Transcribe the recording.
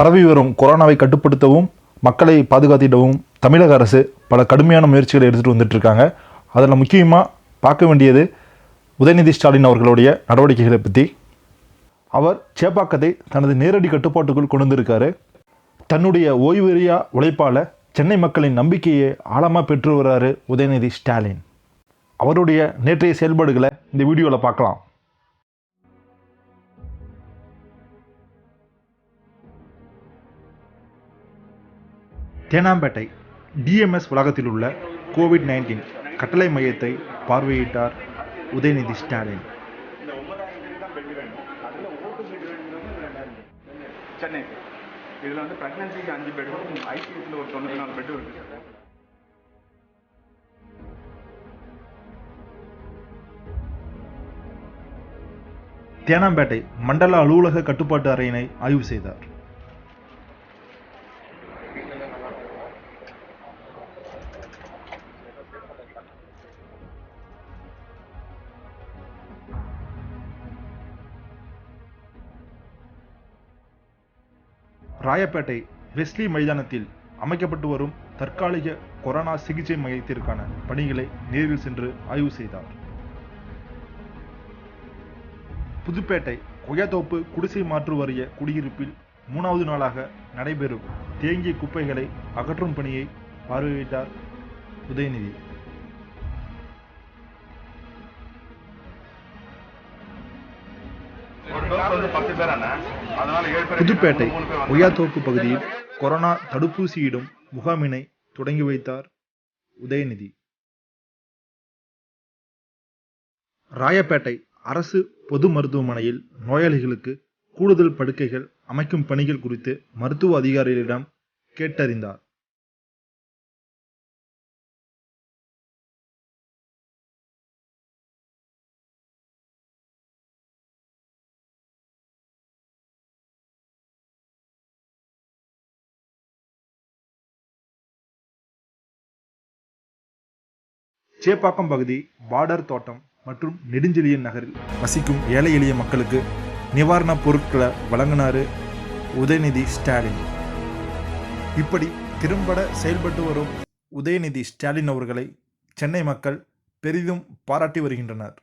பரவி வரும் கொரோனாவை கட்டுப்படுத்தவும் மக்களை பாதுகாத்திடவும் தமிழக அரசு பல கடுமையான முயற்சிகளை எடுத்துகிட்டு வந்துட்டுருக்காங்க அதில் முக்கியமாக பார்க்க வேண்டியது உதயநிதி ஸ்டாலின் அவர்களுடைய நடவடிக்கைகளை பற்றி அவர் சேப்பாக்கத்தை தனது நேரடி கட்டுப்பாட்டுக்குள் கொண்டு வந்திருக்காரு தன்னுடைய ஓய்வெறியா உழைப்பால் சென்னை மக்களின் நம்பிக்கையை ஆழமாக பெற்று வர்றாரு உதயநிதி ஸ்டாலின். அவருடைய நேற்றைய செயல்பாடுகளை இந்த வீடியோவில் பார்க்கலாம். தேனாம்பேட்டை டிஎம்எஸ் வளாகத்தில் உள்ள கோவிட் நைன்டீன் கட்டளை மையத்தை பார்வையிட்டார் உதயநிதி ஸ்டாலின். சென்னை. இதில் வந்து ப்ரெக்னன்சிக்கு அஞ்சு பெட்டும் ஐசியூஸில் ஒரு தொண்ணூற்றி நாலு பெட்டும் இருக்குது சார் தேனாம்பேட்டை மண்டல அலுவலக கட்டுப்பாட்டு அறையினை ஆய்வு செய்தார். ராயப்பேட்டை வெஸ்லி மைதானத்தில் அமைக்கப்பட்டு வரும் தற்காலிக கொரோனா சிகிச்சை மையத்திற்கான பணிகளை நேரில் சென்று ஆய்வு செய்தார். புதுப்பேட்டை கொய்யாத்தோப்பு குடிசை மாற்று வாரிய குடியிருப்பில் மூணாவது நாளாக நடைபெறும் தேங்கிய குப்பைகளை அகற்றும் பணியை பார்வையிட்டார் உதயநிதி. புதுப்பேட்டை கொய்யாத்தோப்பு பகுதியில் கொரோனா தடுப்பூசியிடும் முகாமினை தொடங்கி வைத்தார் உதயநிதி. ராயப்பேட்டை அரசு பொது மருத்துவமனையில் நோயாளிகளுக்கு கூடுதல் படுக்கைகள் அமைக்கும் பணிகள் குறித்து மருத்துவ அதிகாரிகளிடம் கேட்டறிந்தார். சேப்பாக்கம் பகுதி பார்டர் தோட்டம் மற்றும் நெடுஞ்செழியன் நகரில் வசிக்கும் ஏழை எளிய மக்களுக்கு நிவாரணப் பொருட்களை வழங்கினார் உதயநிதி ஸ்டாலின். இப்படி திறம்பட செயல்பட்டு வரும் உதயநிதி ஸ்டாலின் அவர்களை சென்னை மக்கள் பெரிதும் பாராட்டி வருகின்றனர்.